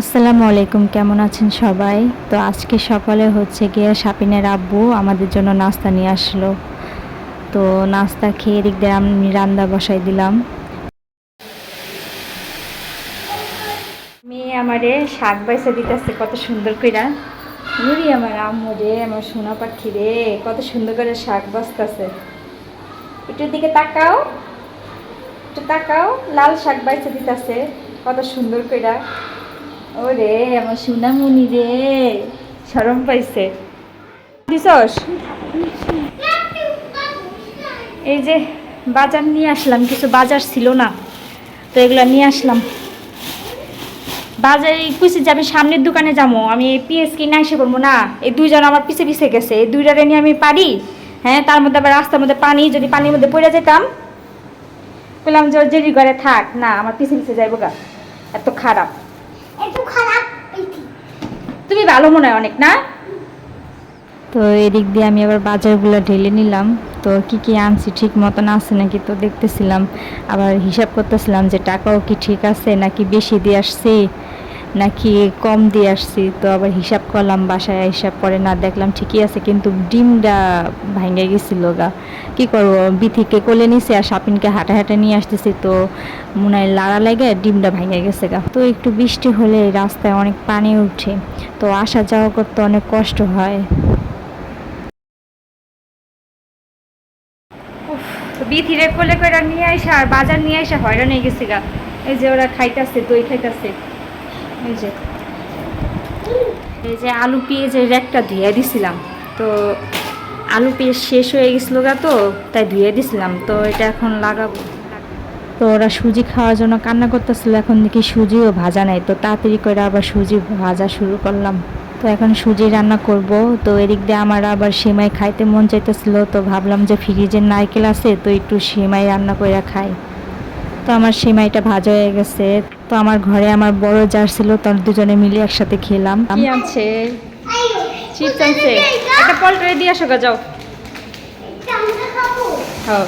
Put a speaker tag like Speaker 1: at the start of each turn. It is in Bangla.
Speaker 1: আসসালামু আলাইকুম, কেমন আছেন সবাই? তো আজকে সকালে হচ্ছে গিয়ে সাপিনের আব্বু আমাদের জন্য নাস্তা নিয়ে আসলো। তো নাস্তা খেয়ে দিক দিয়ে আমি রান্না বসাই দিলাম। মেয়ে আমারে শাক বাইসা দিতেছে, কত সুন্দর কইরা। নুরি আমার আম্মু রে, আমার সোনা পাখি রে, কত সুন্দর করে শাক বাসতেছে একটু দিকে তাকাও, একটু তাকাও, লাল শাক বাইসা দিতেছে, কত সুন্দর কইরা। ওরে, আমার সোনামণি রে। শরম পাইছে। দিছস? এই যে বাজার নিয়ে আসলাম, কিছু বাজার ছিল না, তো এগুলো নিয়ে আসলাম। বাজারে কুচি যে আমি সামনের দোকানে যাব আমি পিএস কিনে এসে করব না। এই দুইজন আমার পিছে পিছে গেছে, এই দুইটারে নিয়ে আমি পারি? হ্যাঁ তার মধ্যে আবার রাস্তার মধ্যে পানি, যদি পানির মধ্যে পড়ে যেতাম বললাম যে জেরি ঘরে থাক। না, আমার পিছে পিছে যাইবো গা, এত খারাপ। তুমি ভালো মনে হয় অনেক না? তো এদিক দিয়ে আমি আবার বাজারগুলো ঢেলে নিলাম। তো কি কি আনছি ঠিক মতন আছে নাকি তো দেখতেছিলাম। আবার হিসাব করতেছিলাম যে টাকাও কি ঠিক আছে নাকি বেশি দিয়ে আসছি। নাকি কম দিয়ে আসছি, তো আবার হিসাব করলাম, বাসায় হিসাব করে না দেখলাম ঠিকই আছে, কিন্তু ডিমটা ভাঙে গেছিল গা। কি করব, বিথিকে কোলে নিছে আর সাপিনকে হাঁটা হাঁটা নিয়ে আসতেছি, তো মনে হয় লাড়া লাগে ডিমটা ভেঙে গেছে গা। তো একটু বৃষ্টি হলে রাস্তায় অনেক পানি উঠে, তো আসা যাওয়া করতে অনেক কষ্ট হয়। বিথিরে কোলে করে নিয়ে আসা আর বাজার নিয়ে আসা হয়রান হয়ে গেছে গা। এই যে ওরা খাইতাছে, দই খাইতাছে। এই যে এই যে আলু পেঁয়াজের একটা ধুয়ে দিছিলাম। তো আলু পেঁয়াজ শেষ হয়ে গেছিল গা তো, তাই ধুয়ে দিছিলাম। তো এটা এখন লাগাবো। তো ওরা সুজি খাওয়ার জন্য কান্না করতেছিল, এখন দেখি সুজিও ভাজা নাই। তো তাড়াতাড়ি করে আবার সুজি ভাজা শুরু করলাম। তো এখন সুজি রান্না করব। তো এদিক দিয়ে আমার আবার সেমাই খাইতে মন চাইতেছিল। তো ভাবলাম যে ফ্রিজের নারকেল আছে, তো একটু সেমাই রান্না করে খাই। তো আমার সেমাইটা ভাজা হয়ে গেছে। তো আমার ঘরে আমার বড় যার ছিল তার দুজনে মিলে একসাথে খেলাম। কি আছে চিপস আনছে? একটা পল্টরে দিয়ে আসো গা যাও। হ্যাঁ।